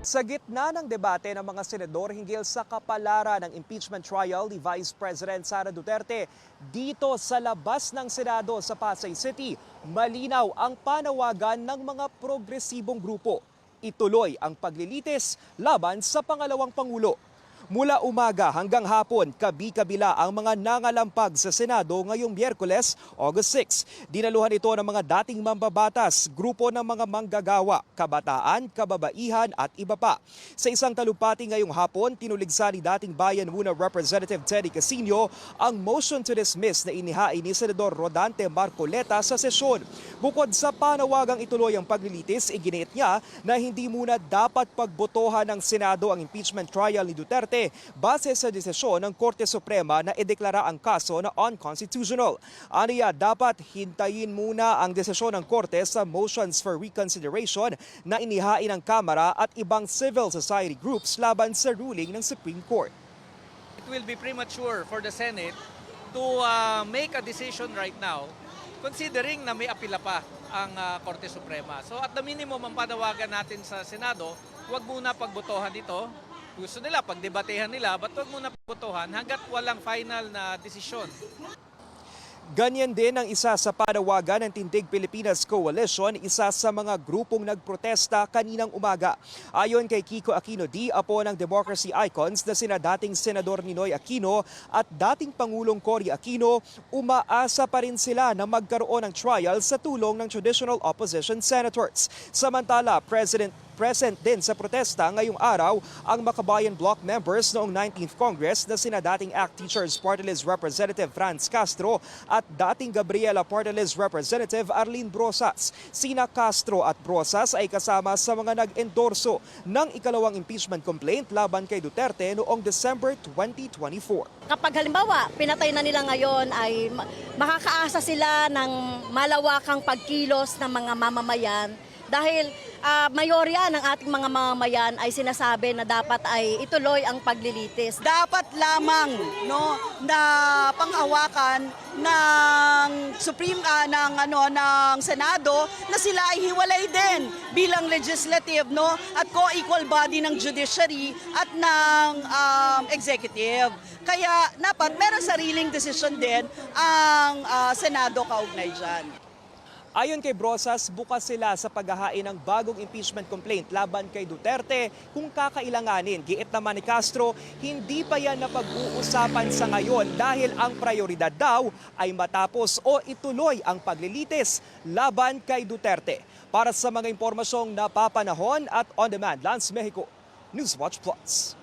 Sa gitna ng debate ng mga senador hinggil sa kapalaran ng impeachment trial ni Vice President Sara Duterte, dito sa labas ng Senado sa Pasay City, malinaw ang panawagan ng mga progresibong grupo. Ituloy ang paglilitis laban sa pangalawang Pangulo. Mula umaga hanggang hapon, kabi-kabila ang mga nangalampag sa Senado ngayong Miyerkules, August 6. Dinaluhan ito ng mga dating mambabatas, grupo ng mga manggagawa, kabataan, kababaihan at iba pa. Sa isang talupati ngayong hapon, tinuligsa ni dating Bayan Muna Representative Teddy Casino ang motion to dismiss na inihain ni Senador Rodante Marcoleta sa sesyon. Bukod sa panawagang ituloy ang paglilitis, iginiit niya na hindi muna dapat pagbotohan ng Senado ang impeachment trial ni Duterte base sa desisyon ng Korte Suprema na ideklara ang kaso na unconstitutional. Aniya, dapat hintayin muna ang desisyon ng Korte sa motions for reconsideration na inihain ng Kamara at ibang civil society groups laban sa ruling ng Supreme Court. it will be premature for the Senate to uh, make a decision right now considering na may apila pa ang uh, Korte Suprema. So at the minimum ang panawagan natin sa Senado, huwag muna pagbotohan ito. Gusto nila pagdebatehan nila, but huwag muna pagbotohan hanggat walang final na desisyon. Ganyan din ang isa sa panawagan ng Tindig Pilipinas Coalition, isa sa mga grupong nagprotesta kaninang umaga. Ayon kay Kiko Aquino D, apo ng democracy icons na sina dating Senador Ninoy Aquino at dating Pangulong Cory Aquino, umaasa pa rin sila na magkaroon ng trial sa tulong ng traditional opposition senators. Samantala, President present din sa protesta ngayong araw ang Makabayan Block members noong 19th Congress na sina dating ACT Teachers Party Representative Franz Castro at dating Gabriela Party List Representative Arlene Brosas. Sina Castro at Brosas ay kasama sa mga nag-endorso ng ikalawang impeachment complaint laban kay Duterte noong December 2024. Kapag halimbawa, pinatay na nila ngayon ay ma- makakaasa sila ng malawakang pagkilos ng mga mamamayan dahil ah, mayorya ng ating mga mamamayan ay sinasabi na dapat ay ituloy ang paglilitis. dapat lamang no na panghawakan ng Supreme ah, ng ano ng Senado na sila ay hiwalay din bilang legislative no at co-equal body ng judiciary at ng um, executive. Kaya dapat meron sariling desisyon din ang ah, Senado kaugnay diyan. Ayon kay Brosas, bukas sila sa paghahain ng bagong impeachment complaint laban kay Duterte kung kakailanganin. Giit naman ni Castro, hindi pa yan napag-uusapan sa ngayon dahil ang prioridad daw ay matapos o ituloy ang paglilitis laban kay Duterte. Para sa mga impormasyong napapanahon at on-demand, Lance Mexico, Newswatch Plus.